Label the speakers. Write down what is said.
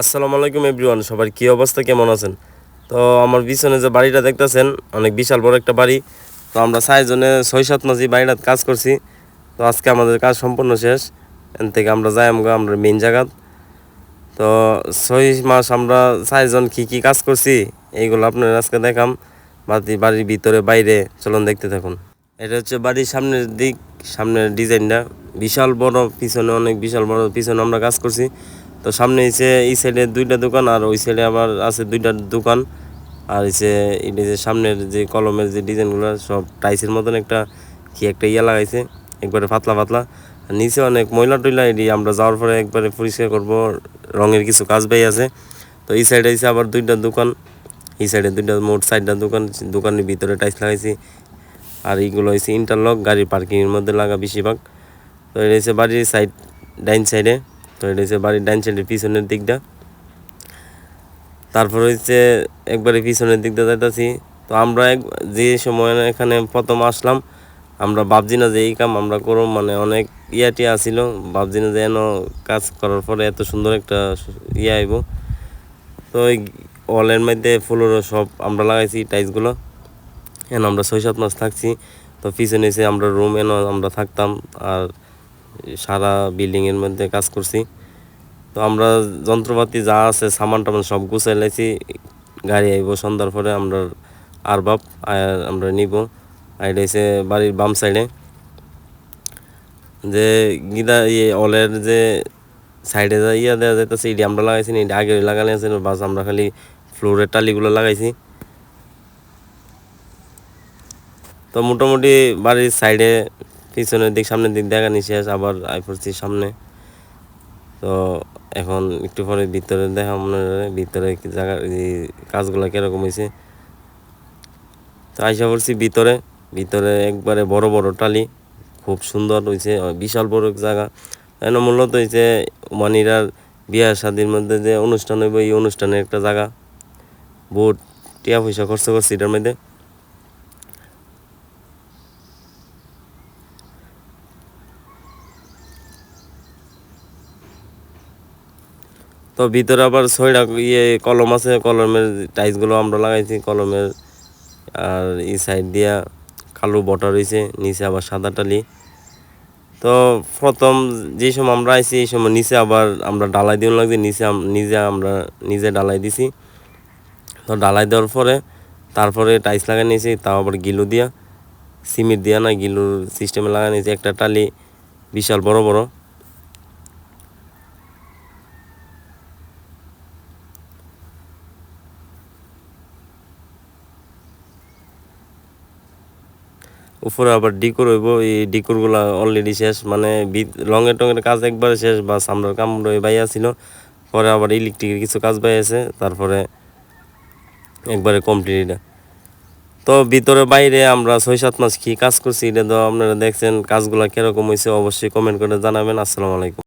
Speaker 1: আসসালামু আলাইকুম এভরিওয়ান, সবার কী অবস্থা, কেমন আছেন? তো আমার পিছনে যে বাড়িটা দেখতেছেন, অনেক বিশাল বড় একটা বাড়ি। তো আমরা ছয়জনে ছয় সাত মাসি বাড়িটাতে কাজ করছি। তো আজকে আমাদের কাজ সম্পূর্ণ শেষ। এন থেকে আমরা যাই আমরা আমরা মেন জায়গাত তো ছয় মাস আমরা ছয়জন কী কী কাজ করছি, এইগুলো আপনার আজকে দেখাম। বাড়ি, বাড়ির ভিতরে, বাইরে, চলুন দেখতে থাকুন। এটা হচ্ছে বাড়ির সামনের দিক, সামনের ডিজাইনটা। বিশাল বড় পিছনে, অনেক বিশাল বড় পিছনে আমরা কাজ করছি। তো সামনে হচ্ছে এই সাইডে দুইটা দোকান আর ওই সাইডে আবার আছে দুইটা দোকান। আর হচ্ছে এটা যে সামনের যে কলমের যে ডিজাইনগুলো সব টাইসের মতন একটা কি একটা ইয়া লাগাইছে, একবারে পাতলা পাতলা। নিচে অনেক ময়লা টয়লা এটি আমরা যাওয়ার পরে একবারে পরিষ্কার করব, রঙের কিছু কাজ বাই আছে। তো এই সাইডে হচ্ছে আবার দুইটা দোকান, এই সাইডে দুইটা মোট সাইডটা দোকান, দোকানের ভিতরে টাইস লাগাইছি। আর এইগুলো হচ্ছে ইন্টারলক গাড়ির পার্কিংয়ের মধ্যে লাগা বেশিরভাগ। তো এটা হচ্ছে বাড়ির সাইড ডাইন সাইডে তো এটা হচ্ছে বাড়ির ডাইন সাইডের পিছনের দিকটা। তারপর হচ্ছে একবারে পিছনের দিকটা যাইতেছি। তো আমরা এক, যে সময় এখানে প্রথম আসলাম, আমরা ভাবছি না যে এই কাম আমরা করব মানে অনেক ইয়াটি আসিল ভাবছি না যে এন কাজ করার পরে এত সুন্দর একটা ইয়ে আইব। তো ওই ওয়ালের মধ্যে ফুলেরও সব আমরা লাগাইছি টাইলসগুলো এন আমরা ছয় সাত মাস থাকছি, তো পিছনে এসে আমরা রুম এন আমরা থাকতাম, আর সারা বিল্ডিংয়ের মধ্যে কাজ করছি। তো আমরা যন্ত্রপাতি যা আছে, সামান টামান সব গুছাই লাইছি। গাড়ি আইব, সন্ধ্যার পরে আমরা আর বাপ আমরা নিব। আর বাড়ির বাম সাইডে যে গিদা ইয়ে অলের যে সাইডে যা ইয়া দেওয়া যাইতেছে এটি আমরা লাগাইছি না আগে লাগালে আছে বাস আমরা খালি ফ্লোরের টালিগুলো লাগাইছি। তো মোটামুটি বাড়ির সাইডে পিছনের দিক, সামনের দিক দেখা শেষ আবার আই পড়ছি সামনে। তো এখন একটু পরে ভিতরে দেখা, মনে হয় ভিতরে জায়গা কাজগুলো কীরকম হয়েছে তো আইসা পড়ছি ভিতরে ভিতরে একবারে বড় বড় টালি, খুব সুন্দর হয়েছে বিশাল বড় জায়গা। এন মূলত হয়েছে মানিরার বিয়া শাদির মধ্যে যে অনুষ্ঠান হইব, এই অনুষ্ঠানের একটা জায়গা। বহুত টিয়া পয়সা খরচ করছি এটার মধ্যে। তো ভিতরে আবার ছয়টা ইয়ে কলম আছে, কলমের টাইলসগুলো আমরা লাগাইছি, কলমের আর এই সাইড দিয়া কালো বটা রয়েছে নিচে আবার সাদা টালি। তো প্রথম যে সময় আমরা আইছি, এই সময় নিচে আবার আমরা ডালাই দিন লাগছে, নিচে নিজে আমরা নিজে ডালাই দিছি। তো ডালাই দেওয়ার পরে তারপরে টাইলস লাগাই নিয়েছি, তাও আবার গিলু দিয়া, সিমেন্ট দিয়া না, গিলুর সিস্টেমে লাগাই নিয়েছি, একটা টালি, বিশাল বড় বড়। উপরে আবার ডিকোর হইব, এই ডিকোরগুলো অলরেডি শেষ। মানে রঙের টঙের কাজ একবারে শেষ, বা সামরার কাম বাইয়া ছিল। পরে আবার ইলেকট্রিকের কিছু কাজ বাইয়াছে তারপরে একবারে কমপ্লিট এটা। তো ভিতরে বাইরে আমরা ছয় সাত মাস কি কাজ করছি, এটা তো আপনারা দেখছেন, কাজগুলো কীরকম হয়েছে অবশ্যই কমেন্ট করে জানাবেন। আসসালামু আলাইকুম।